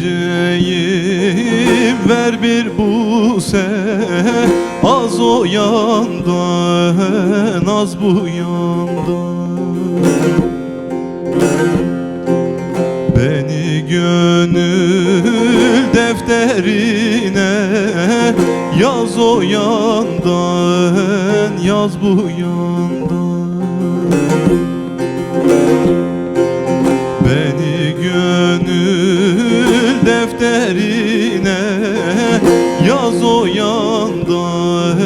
yüreğim ver bir buse Az o yandan az bu yandan. Beni gönül defterine Yaz o yandan Yaz bu yandan defterine. Yaz o yandan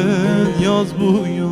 Yaz bu yandan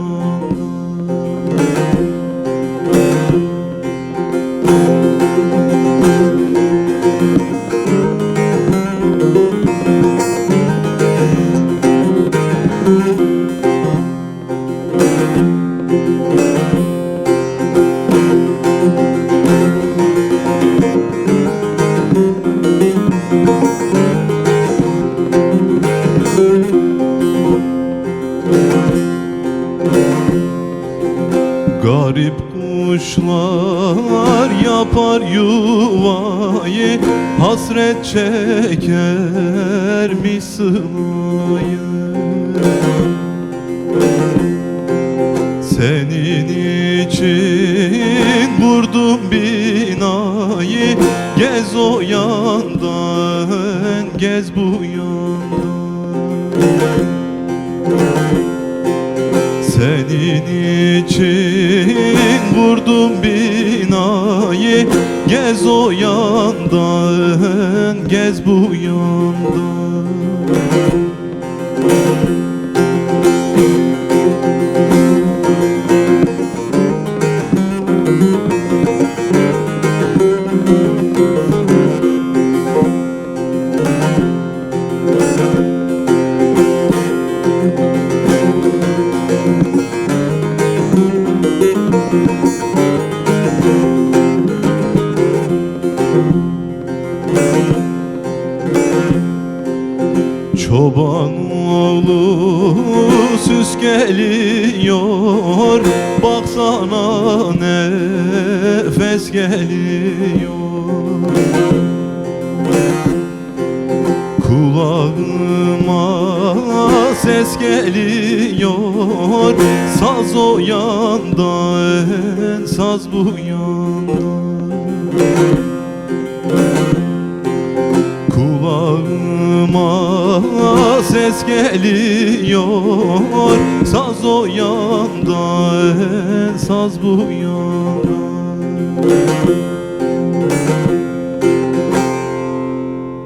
Garip kuşlar yapar yuvayı Hasret çeker mi sınayı. Senin için vurdum binayı Gez o yandan, gez bu yandan senin için vurdum binayı. Gez o yandan, gez bu yandan Çoban oğlu süs geliyor. Baksana nefes geliyor. Kulağıma ses geliyor. Saz o yandan, saz bu yandan Kulağıma ses geliyor Saz o yandan, saz bu yandan